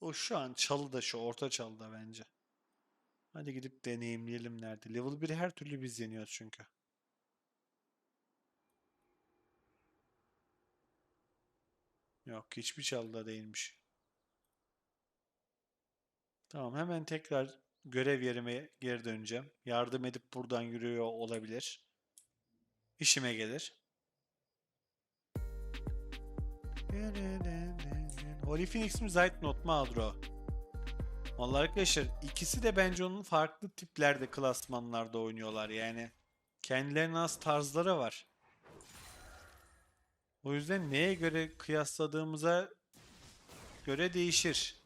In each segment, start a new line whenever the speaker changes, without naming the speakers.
O şu an çalıda şu orta çalıda bence. Hadi gidip deneyimleyelim nerede. Level 1'i her türlü biz yeniyoruz çünkü. Yok hiçbir çalıda değilmiş. Tamam hemen tekrar görev yerime geri döneceğim. Yardım edip buradan yürüyor olabilir. İşime gelir. Holy Phoenix mi Zeitnot mu Adro? Vallahi arkadaşlar ikisi de bence onun farklı tiplerde klasmanlarda oynuyorlar yani. Kendilerine az tarzları var. O yüzden neye göre kıyasladığımıza göre değişir.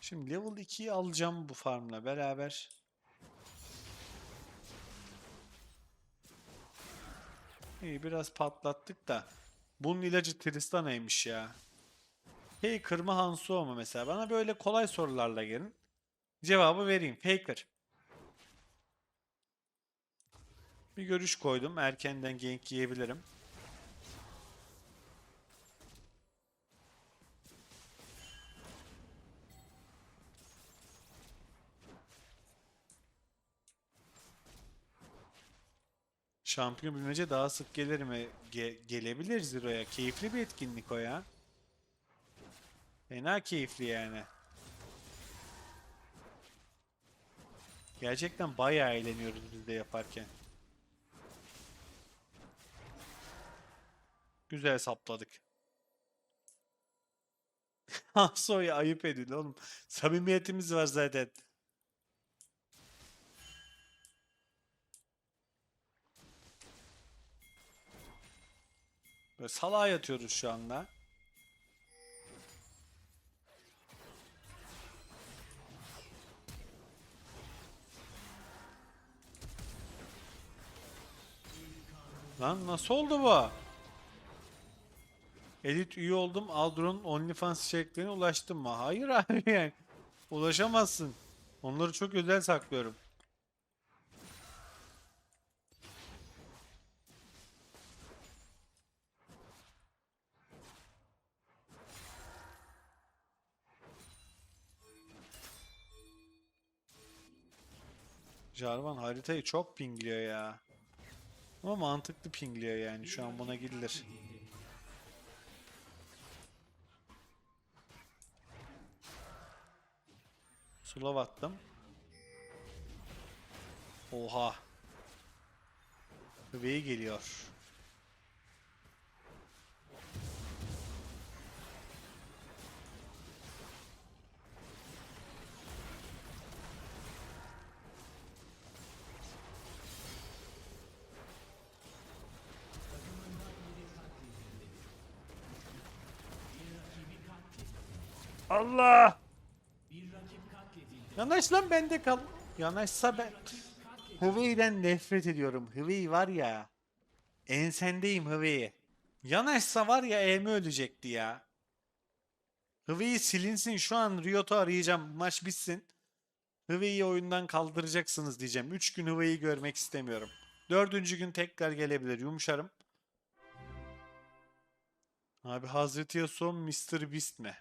Şimdi level 2'yi alacağım bu farmla beraber. İyi biraz patlattık da. Bunun ilacı Tristana'ymış ya. Faker mı Hansuo mu mesela? Bana böyle kolay sorularla gelin. Cevabı vereyim. Faker. Bir görüş koydum. Erkenden gank yiyebilirim. Şampiyon bilmece daha sık gelir mi? Ge- gelebilir Zero'ya. Keyifli bir etkinlik o ya. Fena keyifli yani. Gerçekten bayağı eğleniyoruz biz de yaparken. Güzel sapladık. Hanso'ya ayıp edin oğlum. Samimiyetimiz var zaten. Böyle salağa yatıyoruz şu anda. Lan nasıl oldu bu? Elit üye oldum. Aldron'un OnlyFans içeriklerine ulaştım mı? Hayır abi yani. Ulaşamazsın. Onları çok özel saklıyorum. Jarvan haritayı çok pingliyor ya. Ama mantıklı pingliyor yani. Şu an buna gidilir. Sulav attım. Oha. Bebeği geliyor. Allah! Yanaş lan bende kal. Yanaşsa ben... Hıvıy'den nefret ediyorum. Hıvıy var ya. Ensendeyim Hıvıy. Yanaşsa var ya Emi ölecekti ya. Hıvıy silinsin şu an Riot'u arayacağım. Maç bitsin. Hıvıy'yi oyundan kaldıracaksınız diyeceğim. 3 gün Hıvıy'yi görmek istemiyorum. Dördüncü gün tekrar gelebilir. Yumuşarım. Abi Hazreti Yasuo Mr. Beast mi?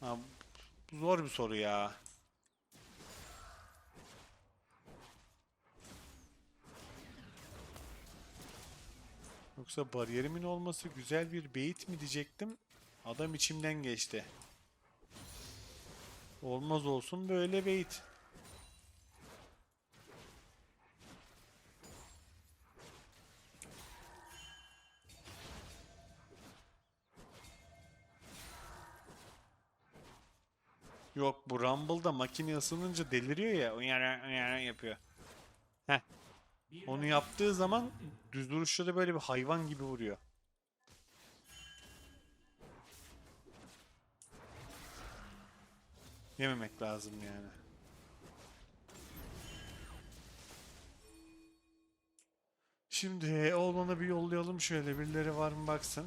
Ha, zor bir soru ya. Yoksa bariyerimin olması güzel bir bait mi diyecektim. Adam içimden geçti. Olmaz olsun böyle bait. Yok bu Rumble'da makine ısınınca deliriyor ya. Uyara uyara yapıyor. Heh. Onu yaptığı zaman düz duruşta da böyle bir hayvan gibi vuruyor. Yememek lazım yani. Şimdi Olman'a bir yollayalım şöyle birileri var mı baksın.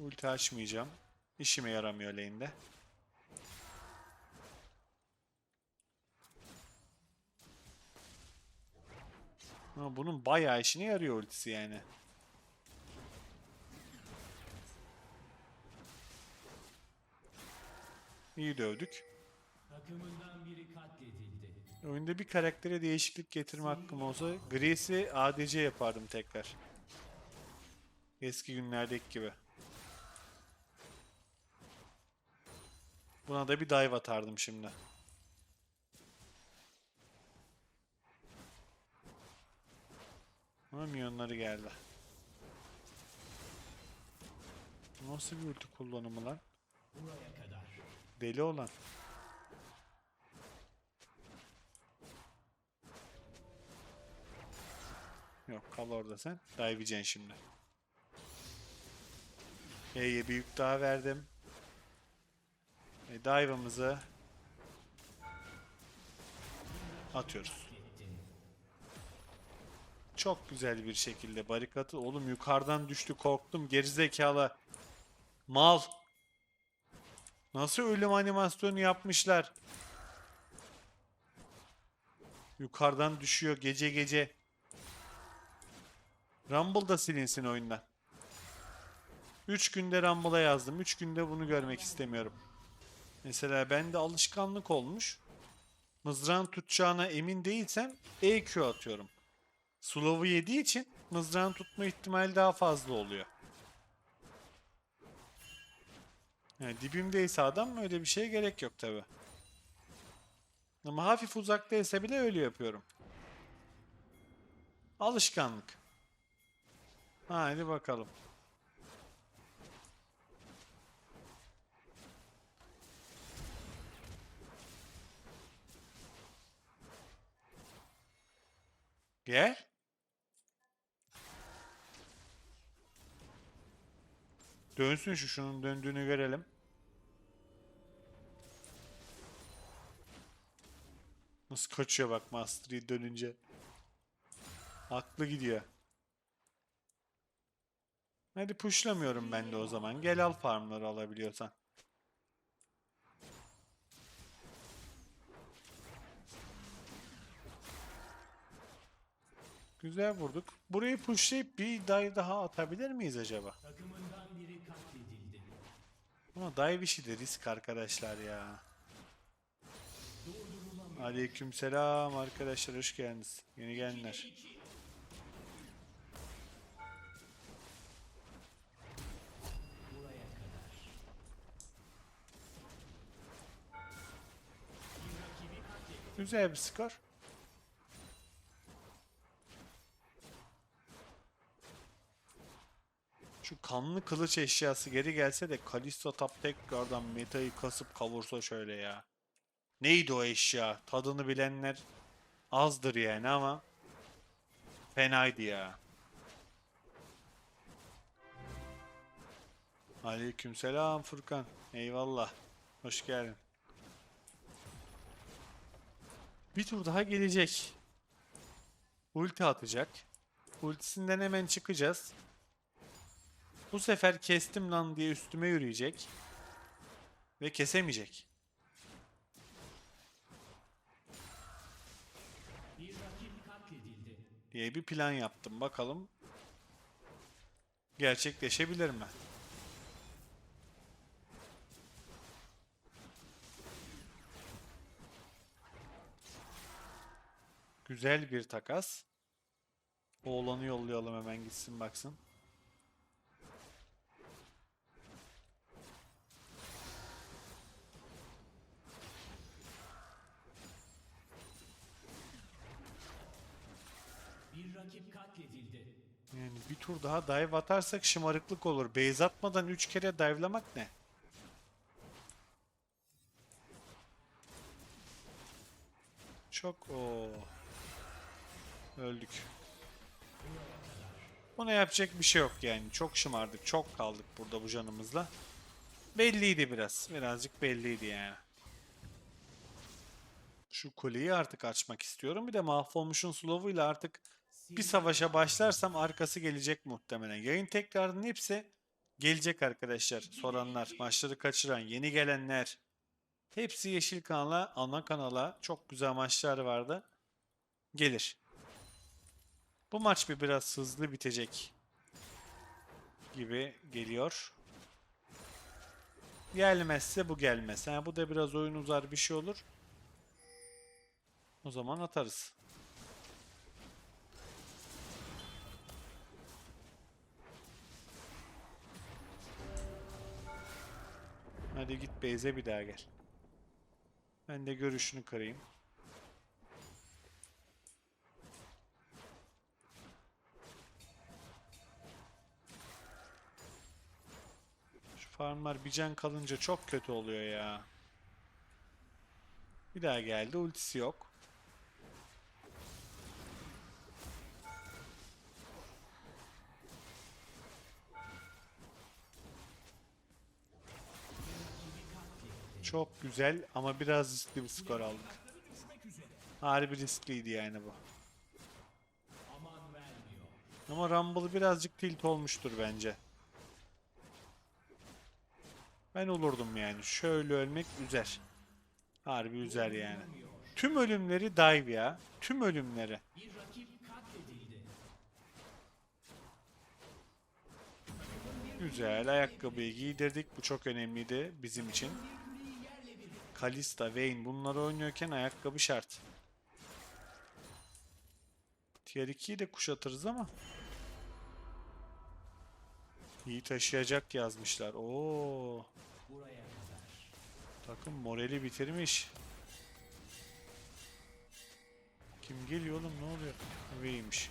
Ulti açmayacağım. İşime yaramıyor lane'de. Ama bunun bayağı işine yarıyor ultisi yani. İyi dövdük. Oyunda bir karaktere değişiklik getirme hakkım olsa Grace'i ADC yapardım tekrar. Eski günlerdeki gibi. Buna da bir dive atardım şimdi. Ama milyonları geldi. Nasıl bir ulti kullanımı lan? Deli olan. Yok kal orada sen. Dive yiyeceksin şimdi. E'ye bir yük daha verdim. E, dive'ımızı atıyoruz. Çok güzel bir şekilde barikatı. Oğlum yukarıdan düştü korktum. Gerizekalı. Mal. Nasıl ölüm animasyonu yapmışlar? Yukarıdan düşüyor gece gece. Rumble da silinsin oyundan. 3 günde Rumble'a yazdım. 3 günde bunu görmek istemiyorum. Mesela bende alışkanlık olmuş. Mızrağın tutacağına emin değilsem EQ atıyorum. Slow'u yediği için mızrağın tutma ihtimali daha fazla oluyor. Yani dibimdeyse adam öyle bir şeye gerek yok tabi. Ama hafif uzaktaysa bile öyle yapıyorum. Alışkanlık. Haydi bakalım. Gel. Dönsün şu şunun döndüğünü görelim. Nasıl kaçıyor bak Master Yi dönünce. Aklı gidiyor. Hadi pushlamıyorum ben de o zaman. Gel al farmları alabiliyorsan. Güzel vurduk. Burayı pushlayıp bir dive daha atabilir miyiz acaba? Ama dive işi de risk arkadaşlar ya. Aleykümselam arkadaşlar hoş geldiniz. Yeni gelenler. Güzel bir skor. Şu kanlı kılıç eşyası geri gelse de Kalisto Tap tekrardan metayı kasıp kavursa şöyle ya. Neydi o eşya? Tadını bilenler azdır yani ama fenaydı ya. Aleykümselam Furkan. Eyvallah. Hoş geldin. Bir tur daha gelecek. Ulti atacak. Ultisinden hemen çıkacağız. Bu sefer kestim lan diye üstüme yürüyecek. Ve kesemeyecek. Diye bir plan yaptım. Bakalım gerçekleşebilir mi? Güzel bir takas. Oğlanı yollayalım hemen gitsin baksın. Yani bir tur daha dive atarsak şımarıklık olur. Base atmadan 3 kere dive'lamak ne? Çok o öldük. Buna yapacak bir şey yok yani. Çok şımardık. Çok kaldık burada bu canımızla. Belliydi biraz. Birazcık belliydi yani. Şu kuleyi artık açmak istiyorum. Bir de mahvolmuşun slow'uyla artık bir savaşa başlarsam arkası gelecek muhtemelen. Yayın tekrarının hepsi gelecek arkadaşlar. Soranlar, maçları kaçıran, yeni gelenler. Hepsi Yeşil Kanal'a, ana kanala çok güzel maçlar vardı. Gelir. Bu maç bir biraz hızlı bitecek gibi geliyor. Gelmezse bu gelmez. Ha, bu da biraz oyun uzar bir şey olur. O zaman atarız. Hadi git Beyze bir daha gel. Ben de görüşünü kırayım. Şu farmlar bir can kalınca çok kötü oluyor ya. Bir daha geldi. Ultisi yok. Çok güzel ama biraz riskli bir skor aldık. Harbi riskliydi yani bu. Ama Rumble birazcık tilt olmuştur bence. Ben olurdum yani. Şöyle ölmek üzer. Harbi üzer yani. Tüm ölümleri dive ya. Tüm ölümleri. Güzel. Ayakkabıyı giydirdik. Bu çok önemliydi bizim için. Kalista, Vayne bunları oynuyorken ayakkabı şart. Tier 2'yi de kuşatırız ama. İyi taşıyacak yazmışlar. Oo. Takım morali bitirmiş. Kim geliyor oğlum ne oluyor? Vayne'miş.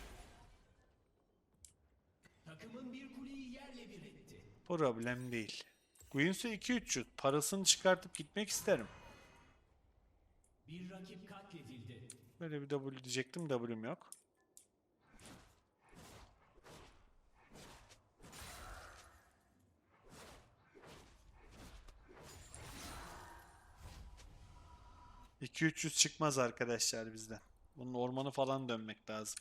Problem değil. Queensu 2-300. Parasını çıkartıp gitmek isterim. Böyle bir W diyecektim. W'm yok. İki 300 çıkmaz arkadaşlar bizden. Bunun ormanı falan dönmek lazım.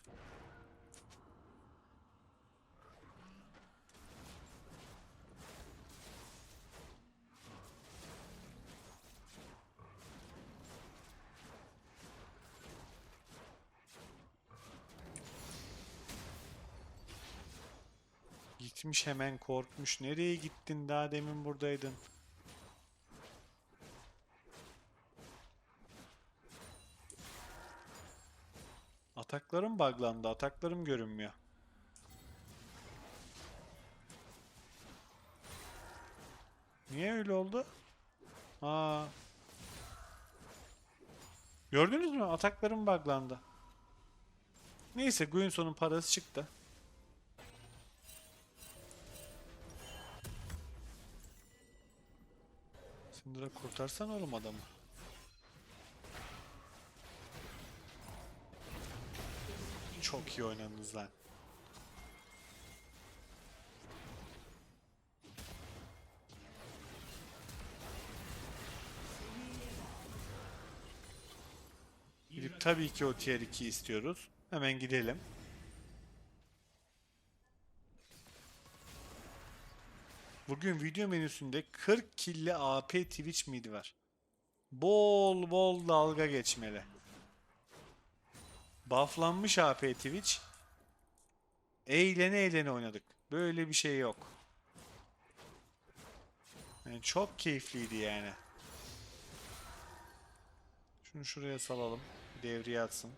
Gitmiş hemen korkmuş. Nereye gittin? Daha demin buradaydın. Ataklarım buglandı. Ataklarım görünmüyor. Niye öyle oldu? Aa. Gördünüz mü? Ataklarım buglandı. Neyse Guinson'un parası çıktı. Syndra kurtarsan oğlum adamı. Çok iyi oynadınız lan. Gidip tabii ki o tier 2 istiyoruz. Hemen gidelim. Bugün video menüsünde 40 killi AP Twitch mid var. Bol bol dalga geçmeli. Bufflanmış AP Twitch. Eğlene eğlene oynadık. Böyle bir şey yok. Yani çok keyifliydi yani. Şunu şuraya salalım. Devreye atsın.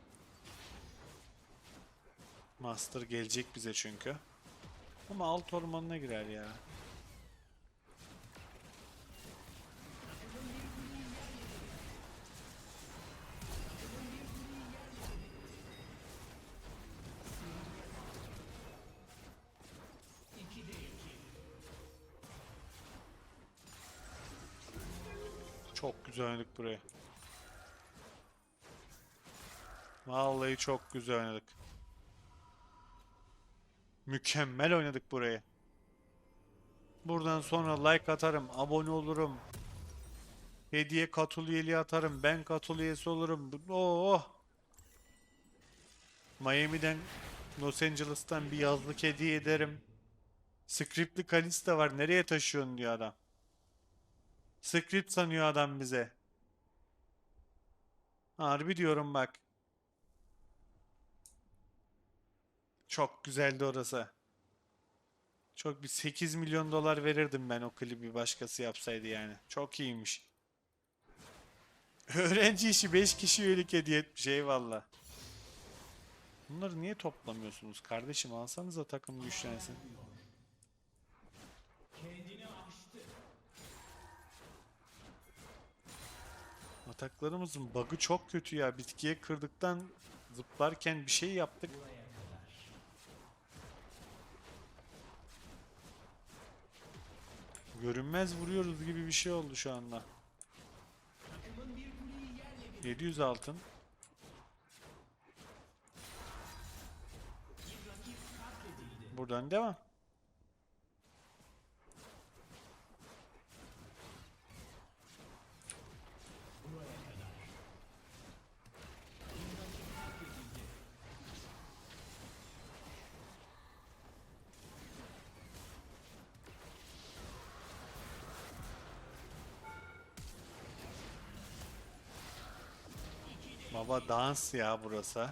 Master gelecek bize çünkü. Ama alt ormanına girer ya. Çok güzel oynadık burayı. Vallahi çok güzel oynadık. Mükemmel oynadık burayı. Buradan sonra like atarım, abone olurum. Hediye katıl üyeliği atarım, ben katıl üyesi olurum. Oh! Miami'den, Los Angeles'tan bir yazlık hediye ederim. Scriptli Kalista var, nereye taşıyorsun diyor adam. Script sanıyor adam bize. Harbi diyorum bak. Çok güzeldi orası. Çok bir 8 milyon dolar verirdim ben o klibi başkası yapsaydı yani. Çok iyiymiş. Öğrenci işi 5 kişi üyelik hediye etmiş eyvallah. Bunları niye toplamıyorsunuz kardeşim? Alsanıza takım güçlensin. Ataklarımızın bug'ı çok kötü ya. Bitkiye kırdıktan zıplarken bir şey yaptık. Görünmez vuruyoruz gibi bir şey oldu şu anda. 700 altın. Buradan devam. Baba dans ya burası.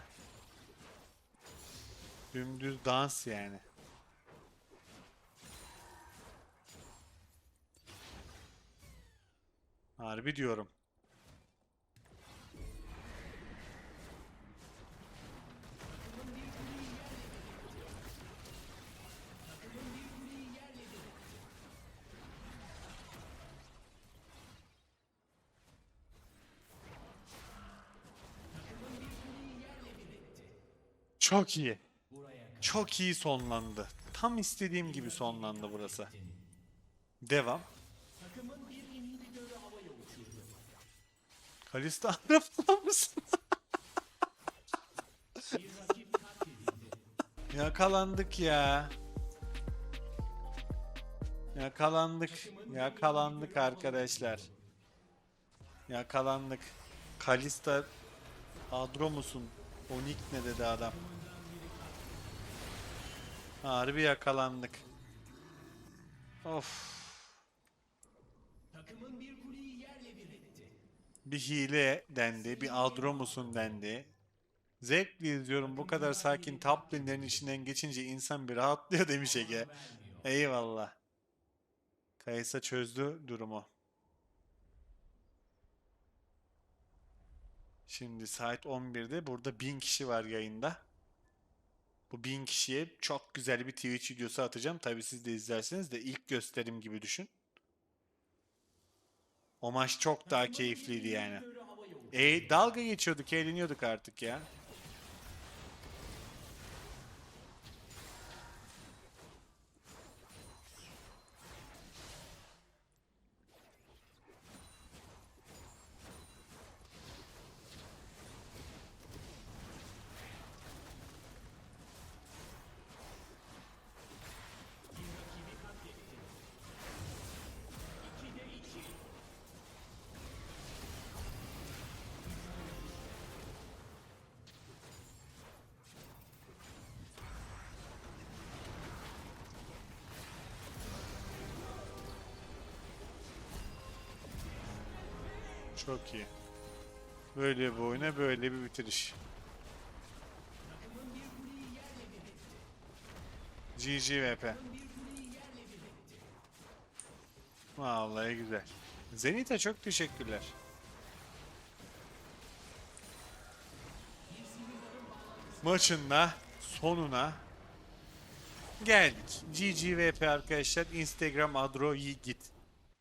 Dümdüz dans yani. Harbi diyorum. Çok iyi. Çok iyi sonlandı. Tam istediğim gibi sonlandı burası. Devam. Kalista Arap mısın? Yakalandık ya. Yakalandık. Yakalandık arkadaşlar. Yakalandık. Kalista Adro musun? Onik ne dedi adam? Harbi yakalandık. Of. Bir hile dendi, bir Adro musun dendi. Zevkle izliyorum bu kadar sakin top lane'lerin içinden geçince insan bir rahatlıyor demiş Ege. Eyvallah. Kayısa çözdü durumu. Şimdi saat 11'de burada 1000 kişi var yayında. Bu 1000 kişiye çok güzel bir Twitch videosu atacağım. Tabi siz de izlersiniz de ilk gösterim gibi düşün. O maç çok daha keyifliydi yani. E dalga geçiyorduk, eğleniyorduk artık ya. Çok iyi. Böyle bir oyuna böyle bir bitiriş. GG VP. Vallahi güzel. Zenit'e çok teşekkürler. Maçın da sonuna geldik. GG VP arkadaşlar. Instagram Adro Yiğit.